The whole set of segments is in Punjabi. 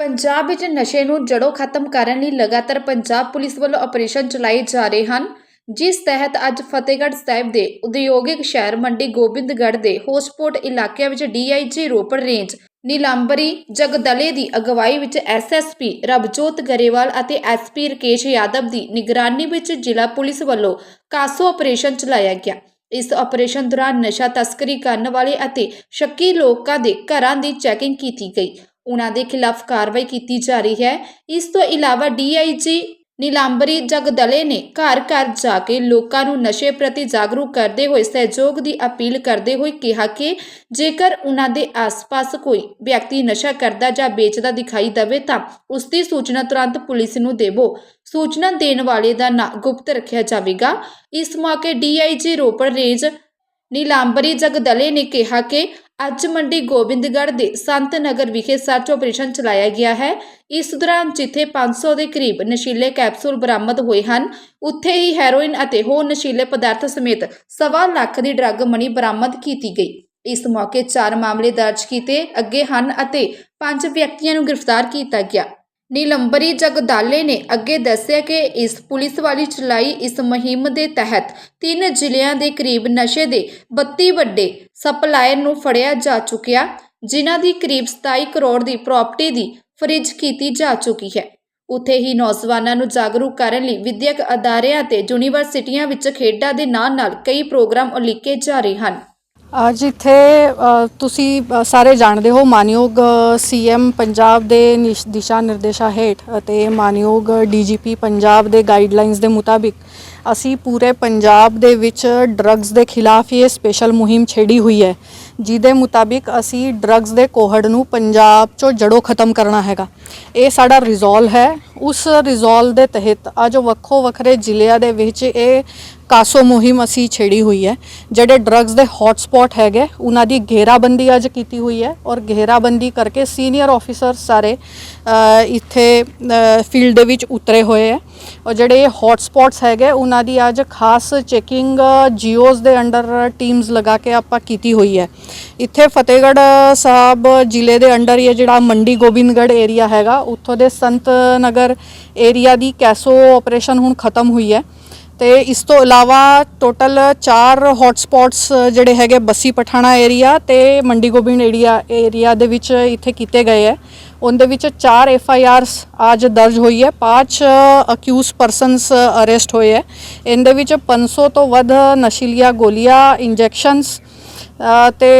ਪੰਜਾਬ ਵਿੱਚ ਨਸ਼ੇ ਨੂੰ ਜੜੋਂ ਖਤਮ ਕਰਨ ਲਈ ਲਗਾਤਾਰ ਪੰਜਾਬ ਪੁਲਿਸ ਵੱਲੋਂ ਆਪਰੇਸ਼ਨ ਚਲਾਏ ਜਾ ਰਹੇ ਹਨ, ਜਿਸ ਤਹਿਤ ਅੱਜ ਫਤਿਹਗੜ੍ਹ ਸਾਹਿਬ ਦੇ ਉਦਯੋਗਿਕ ਸ਼ਹਿਰ ਮੰਡੀ ਗੋਬਿੰਦਗੜ੍ਹ ਦੇ ਹੋਸਪੋਰਟ ਇਲਾਕਿਆਂ ਵਿੱਚ ਡੀਆਈਜੀ ਰੋਪੜ ਰੇਂਜ, ਨੀਲੰਬਰੀ ਜਗਦਲੇ ਦੀ ਅਗਵਾਈ ਵਿੱਚ ਐਸਐਸਪੀ ਰਬਜੋਤ ਗਰੇਵਾਲ ਅਤੇ ਐਸਪੀ ਰਕੇਸ਼ ਯਾਦਵ ਦੀ ਨਿਗਰਾਨੀ ਵਿੱਚ ਜ਼ਿਲ੍ਹਾ ਪੁਲਿਸ ਵੱਲੋਂ ਕਾਸੋ ਆਪਰੇਸ਼ਨ ਚਲਾਇਆ ਗਿਆ। ਇਸ ਆਪਰੇਸ਼ਨ ਦੌਰਾਨ ਨਸ਼ਾ ਤਸਕਰੀ ਕਰਨ ਵਾਲੇ ਅਤੇ ਸ਼ੱਕੀ ਲੋਕਾਂ ਦੇ ਘਰਾਂ ਦੀ ਚੈਕਿੰਗ ਕੀਤੀ ਗਈ। ਉਹਨਾਂ ਦੇ ਖਿਲਾਫ ਕਾਰਵਾਈ ਕੀਤੀ ਜਾ ਰਹੀ ਹੈ। ਇਸ ਤੋਂ ਇਲਾਵਾ ਡੀਆਈਜੀ ਨੀਲਾਂਬਰੀ ਜਗਦਲੇ ਨੇ ਘਰ ਘਰ ਜਾ ਕੇ ਲੋਕਾਂ ਨੂੰ ਨਸ਼ੇ ਪ੍ਰਤੀ ਜਾਗਰੂਕ ਕਰਦੇ ਹੋਏ ਸਹਿਯੋਗ ਦੀ ਅਪੀਲ ਕਰਦੇ ਹੋਏ ਕਿਹਾ ਕਿ ਜੇਕਰ ਉਹਨਾਂ ਦੇ ਆਸ-ਪਾਸ ਕੋਈ ਵਿਅਕਤੀ ਨਸ਼ਾ ਕਰਦਾ ਜਾਂ ਵੇਚਦਾ ਦਿਖਾਈ ਦੇਵੇ ਤਾਂ ਉਸ ਦੀ ਸੂਚਨਾ ਤੁਰੰਤ ਪੁਲਿਸ ਨੂੰ ਦੇਵੋ। ਸੂਚਨਾ ਦੇਣ ਵਾਲੇ ਦਾ ਨਾਂ ਗੁਪਤ ਰੱਖਿਆ ਜਾਵੇਗਾ। ਇਸ ਮੌਕੇ ਡੀਆਈਜੀ ਰੋਪੜ ਰੇਂਜ ਨੀਲਾਂਬਰੀ ਜਗਦਲੇ ਨੇ ਕਿਹਾ ਕਿ ਅੱਜ ਮੰਡੀ ਗੋਬਿੰਦਗੜ੍ਹ ਦੇ ਸੰਤ ਨਗਰ ਵਿਖੇ ਸਰਚ ਆਪਰੇਸ਼ਨ ਚਲਾਇਆ ਗਿਆ ਹੈ। ਇਸ ਦੌਰਾਨ ਜਿੱਥੇ 500 ਦੇ ਕਰੀਬ ਨਸ਼ੀਲੇ ਕੈਪਸੂਲ ਬਰਾਮਦ ਹੋਏ ਹਨ, ਉੱਥੇ ਹੀ ਹੈਰੋਇਨ ਅਤੇ ਹੋਰ ਨਸ਼ੀਲੇ ਪਦਾਰਥ ਸਮੇਤ ਸਵਾ ਲੱਖ ਦੀ ਡਰੱਗ ਮਨੀ ਬਰਾਮਦ ਕੀਤੀ ਗਈ। ਇਸ ਮੌਕੇ ਚਾਰ ਮਾਮਲੇ ਦਰਜ ਕੀਤੇ, ਅੱਗੇ ਹਨ ਅਤੇ ਪੰਜ ਵਿਅਕਤੀਆਂ ਨੂੰ ਗ੍ਰਿਫਤਾਰ ਕੀਤਾ ਗਿਆ। ਨੀਲੰਬਰੀ ਜਗਦਾਲੇ ਨੇ ਅੱਗੇ ਦੱਸਿਆ ਕਿ ਇਸ ਪੁਲਿਸ ਵਾਲੀ ਚਲਾਈ ਇਸ ਮੁਹਿੰਮ ਦੇ ਤਹਿਤ ਤਿੰਨ ਜ਼ਿਲ੍ਹਿਆਂ ਦੇ ਕਰੀਬ ਨਸ਼ੇ ਦੇ 32 ਵੱਡੇ ਸਪਲਾਇਰ ਨੂੰ ਫੜਿਆ ਜਾ ਚੁੱਕਿਆ, ਜਿਨ੍ਹਾਂ ਦੀ ਕਰੀਬ 27 ਕਰੋੜ ਦੀ ਪ੍ਰਾਪਰਟੀ ਦੀ ਫਰਿਜ ਕੀਤੀ ਜਾ ਚੁੱਕੀ ਹੈ। ਉੱਥੇ ਹੀ ਨੌਜਵਾਨਾਂ ਨੂੰ ਜਾਗਰੂਕ ਕਰਨ ਲਈ ਵਿਦਿਅਕ ਅਦਾਰਿਆਂ ਤੇ ਯੂਨੀਵਰਸਿਟੀਆਂ ਵਿੱਚ ਖੇਡਾਂ ਦੇ ਨਾਲ-ਨਾਲ ਕਈ ਪ੍ਰੋਗਰਾਮ ਉਲੀਕੇ ਜਾ ਰਹੇ ਹਨ। ਅੱਜ ਇੱਥੇ ਤੁਸੀਂ ਸਾਰੇ ਜਾਣਦੇ ਹੋ ਮਾਨਯੋਗ ਸੀਐਮ ਪੰਜਾਬ ਦੇ ਨਿਸ਼- ਦਿਸ਼ਾ ਨਿਰਦੇਸ਼ਾਂ ਹੇਠ ਅਤੇ ਮਾਨਯੋਗ ਡੀਜੀਪੀ ਪੰਜਾਬ ਦੇ ਗਾਈਡਲਾਈਨਸ ਦੇ ਮੁਤਾਬਿਕ ਅਸੀਂ ਪੂਰੇ ਪੰਜਾਬ ਦੇ ਵਿੱਚ ਡਰੱਗਸ ਦੇ ਖਿਲਾਫ ਇਹ ਸਪੈਸ਼ਲ ਮੁਹਿੰਮ ਛੇੜੀ ਹੋਈ ਹੈ। ਜਿਹਦੇ ਮੁਤਾਬਿਕ ਅਸੀਂ ਡਰੱਗਸ ਦੇ ਕੋਹੜ ਨੂੰ ਪੰਜਾਬ ਚੋਂ ਜੜੋਂ ਖਤਮ ਕਰਨਾ ਹੈਗਾ। ਇਹ ਸਾਡਾ ਰਿਜ਼ੋਲਵ ਹੈ। ਉਸ ਰਿਜ਼ੋਲਵ ਦੇ ਤਹਿਤ ਅੱਜ ਵੱਖੋ ਵੱਖਰੇ ਜ਼ਿਲ੍ਹਿਆਂ ਦੇ ਵਿੱਚ ਇਹ ਕਾਸੋ ਮੁਹਿੰਮ ਅਸੀਂ ਛੇੜੀ ਹੋਈ ਹੈ, ਜਿਹੜੇ ਡਰੱਗਸ ਦੇ ਹੌਟ ਹੈਗੇ, ਉਹਨਾਂ ਦੀ ਘੇਰਾਬੰਦੀ ਅੱਜ ਕੀਤੀ ਹੋਈ ਹੈ ਔਰ ਘੇਰਾਬੰਦੀ ਕਰਕੇ ਸੀਨੀਅਰ ਆਫੀਸਰ ਸਾਰੇ ਇੱਥੇ ਫੀਲਡ ਦੇ ਵਿੱਚ ਉਤਰੇ ਹੋਏ ਹੈ ਔਰ ਜਿਹੜੇ ਇਹ ਸਪੌਟਸ ਹੈਗੇ, ਉਹਨਾਂ ਦੀ ਅੱਜ ਖਾਸ ਚੈਕਿੰਗ ਜੀਓਜ਼ ਦੇ ਅੰਡਰ ਟੀਮਸ ਲਗਾ ਕੇ ਆਪਾਂ ਕੀਤੀ ਹੋਈ ਹੈ। ਇੱਥੇ ਫਤਿਹਗੜ੍ਹ ਸਾਹਿਬ ਜ਼ਿਲ੍ਹੇ ਦੇ ਅੰਡਰ ਇਹ ਜਿਹੜਾ ਮੰਡੀ ਗੋਬਿੰਦਗੜ੍ਹ ਏਰੀਆ ਹੈਗਾ। ਉੱਥੋਂ ਦੇ ਸੰਤ ਨਗਰ ਏਰੀਆ ਦੀ ਕੈਸੋ ਆਪਰੇਸ਼ਨ ਹੁਣ ਖਤਮ ਹੋਈ ਹੈ ਤੇ ਇਸ ਤੋਂ ਇਲਾਵਾ ਟੋਟਲ 4 ਹੌਟ ਜਿਹੜੇ ਹੈਗੇ ਬੱਸੀ ਪਠਾਣਾ ਏਰੀਆ ਤੇ ਮੰਡੀ ਗੋਬਿੰਦ ਏਰੀਆ ਏਰੀਆ ਦੇ ਵਿੱਚ ਇੱਥੇ ਕੀਤੇ ਗਏ ਹੈ। ਉਹਦੇ ਵਿੱਚ 4 ਐਫ ਆਈ ਆਰਸ ਅੱਜ ਦਰਜ ਹੋਈ ਹੈ। 5 ਅਕਿਊਜ਼ ਪਰਸਨਸ ਅਰੈਸਟ ਹੋਏ ਹੈ। ਇਹਦੇ ਵਿੱਚ 500 ਤੋਂ ਵੱਧ ਨਸ਼ੀਲੀਆਂ ਗੋਲੀਆਂ ਇੰਜੈਕਸ਼ਨਸ ਤੇ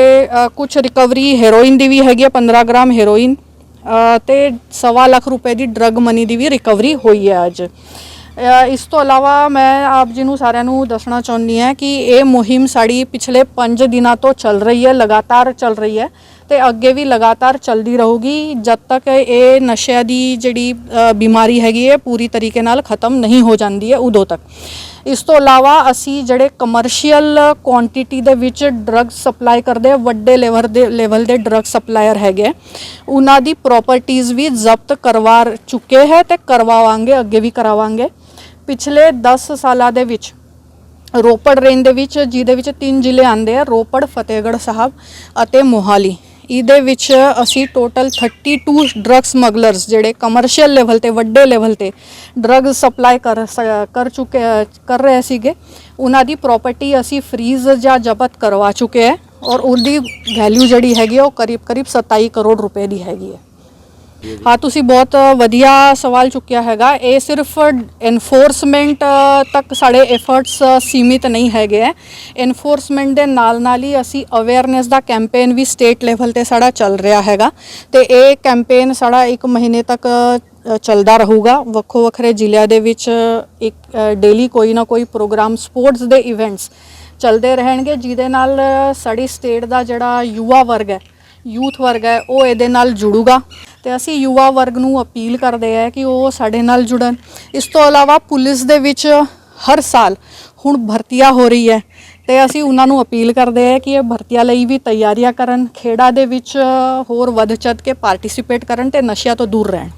ਕੁਝ ਰਿਕਵਰੀ ਹੈਰੋਇਨ ਦੀ ਵੀ ਹੈਗੀ ਹੈ 15 ਗ੍ਰਾਮ ਹੈਰੋਇਨ ਅ, ਤੇ ਸਵਾ ਲੱਖ ਰੁਪਏ ਦੀ ਡਰੱਗ ਮਨੀ ਦੀ ਵੀ ਰਿਕਵਰੀ ਹੋਈ ਹੈ ਅੱਜ। ਇਸ ਤੋਂ ਇਲਾਵਾ ਮੈਂ ਆਪ ਜੀ ਨੂੰ ਸਾਰਿਆਂ ਨੂੰ ਦੱਸਣਾ ਚਾਹੁੰਦੀ ਹਾਂ ਕਿ ਇਹ ਮੁਹਿੰਮ ਸਾਡੀ ਪਿਛਲੇ 5 ਦਿਨਾਂ ਤੋਂ ਚੱਲ ਰਹੀ ਹੈ ਲਗਾਤਾਰ ਚੱਲ ਰਹੀ ਹੈ ਤੇ ਅੱਗੇ ਵੀ ਲਗਾਤਾਰ ਚੱਲਦੀ ਰਹੂਗੀ ਜਦ ਤੱਕ ਇਹ ਨਸ਼ਿਆਂ ਦੀ ਜਿਹੜੀ ਬਿਮਾਰੀ ਹੈਗੀ ਹੈ ਪੂਰੀ ਤਰੀਕੇ ਨਾਲ ਖਤਮ ਨਹੀਂ ਹੋ ਜਾਂਦੀ ਹੈ ਉਦੋਂ ਤੱਕ। ਇਸ ਤੋਂ ਇਲਾਵਾ ਅਸੀਂ ਜਿਹੜੇ ਕਮਰਸ਼ੀਅਲ ਕੁਆਂਟੀਟੀ ਦੇ ਵਿੱਚ ਡਰੱਗ ਸਪਲਾਈ ਕਰਦੇ ਆ, ਵੱਡੇ ਲੈਵਲ ਦੇ ਲੈਵਲ ਦੇ ਡਰੱਗ ਸਪਲਾਇਰ ਹੈਗੇ ਉਹਨਾਂ ਦੀ ਪ੍ਰਾਪਰਟੀਆਂ ਵੀ ਜ਼ਬਤ ਕਰਵਾ ਚੁੱਕੇ ਹੈ ਤੇ ਕਰਵਾਵਾਂਗੇ, ਅੱਗੇ ਵੀ ਕਰਾਵਾਂਗੇ। ਪਿਛਲੇ 10 ਸਾਲਾਂ ਦੇ ਵਿੱਚ ਰੋਪੜ ਰੇਂਜ ਦੇ ਵਿੱਚ, ਜਿਹਦੇ ਵਿੱਚ ਤਿੰਨ ਜ਼ਿਲ੍ਹੇ ਆਉਂਦੇ ਆ, ਰੋਪੜ, ਫਤਿਹਗੜ੍ਹ ਸਾਹਿਬ ਅਤੇ ਮੋਹਾਲੀ। ਇਹਦੇ ਵਿੱਚ ਅਸੀਂ ਟੋਟਲ 32 ਡਰੱਗ ਸਮਗਲਰਸ ਜਿਹੜੇ ਕਮਰਸ਼ੀਅਲ ਲੈਵਲ ਤੇ, ਵੱਡੇ ਲੈਵਲ ਤੇ ਡਰੱਗ ਸਪਲਾਈ ਕਰ ਸ- ਕਰ ਚੁੱਕੇ, ਕਰ ਰਹੇ ਸੀਗੇ। ਉਹਨਾਂ ਦੀ ਪ੍ਰਾਪਰਟੀ ਅਸੀਂ ਫਰੀਜ਼ ਜਾਂ ਜ਼ਬਤ ਕਰਵਾ ਚੁੱਕੇ ਹੈ ਔਰ ਉਹਦੀ ਵੈਲਿਊ ਜਿਹੜੀ ਹੈਗੀ ਆ ਉਹ ਕਰੀਬ ਕਰੀਬ 27 ਕਰੋੜ ਰੁਪਏ ਦੀ ਹੈਗੀ ਹੈ। ਹਾਂ, ਤੁਸੀਂ ਬਹੁਤ ਵਧੀਆ ਸਵਾਲ ਚੁੱਕਿਆ ਹੈਗਾ। ਇਹ ਸਿਰਫ ਐਨਫੋਰਸਮੈਂਟ ਤੱਕ ਸਾਡੇ ਐਫਰਟਸ ਸੀਮਿਤ ਨਹੀਂ ਹੈਗੇ ਹੈ ਐਨਫੋਰਸਮੈਂਟ ਦੇ ਨਾਲ ਨਾਲ ਹੀ ਅਸੀਂ ਅਵੇਅਰਨੈਸ ਦਾ ਕੈਂਪੇਨ ਵੀ ਸਟੇਟ ਲੈਵਲ ਤੇ ਸਾਡਾ ਚੱਲ ਰਿਹਾ ਹੈਗਾ। ਤੇ ਇਹ ਕੈਂਪੇਨ ਸਾਡਾ 1 ਮਹੀਨੇ ਤੱਕ ਚੱਲਦਾ ਰਹੂਗਾ। ਵੱਖੋ ਵੱਖਰੇ ਜ਼ਿਲ੍ਹਿਆਂ ਦੇ ਵਿੱਚ ਇੱਕ ਡੇਲੀ ਕੋਈ ਨਾ ਕੋਈ ਪ੍ਰੋਗਰਾਮ ਸਪੋਰਟਸ ਦੇ ਇਵੈਂਟਸ ਚੱਲਦੇ ਰਹਿਣਗੇ, ਜਿਹਦੇ ਨਾਲ ਸਾਡੀ ਸਟੇਟ ਦਾ ਜਿਹੜਾ ਯੁਵਾ ਵਰਗ ਹੈ ਯੂਥ ਵਰਗ ਹੈ, ਉਹ ਇਹਦੇ ਨਾਲ ਜੁੜੂਗਾ ਤੇ ਅਸੀਂ ਯੁਵਾ ਵਰਗ ਨੂੰ ਅਪੀਲ ਕਰਦੇ ਆ ਕਿ ਉਹ ਸਾਡੇ ਨਾਲ ਜੁੜਨ। ਇਸ ਤੋਂ ਇਲਾਵਾ ਪੁਲਿਸ ਦੇ ਵਿੱਚ ਹਰ ਸਾਲ ਹੁਣ ਭਰਤੀਆਂ ਹੋ ਰਹੀ ਹੈ ਤੇ ਅਸੀਂ ਉਹਨਾਂ ਨੂੰ ਅਪੀਲ ਕਰਦੇ ਆ ਕਿ ਇਹ ਭਰਤੀਆਂ ਲਈ ਵੀ ਤਿਆਰੀਆਂ ਕਰਨ, ਖੇਡਾਂ ਦੇ ਵਿੱਚ ਹੋਰ ਵੱਧ ਚੜ ਕੇ ਪਾਰਟਿਸਿਪੇਟ ਕਰਨ ਤੇ ਨਸ਼ਿਆਂ ਤੋਂ ਦੂਰ ਰਹਿਣ।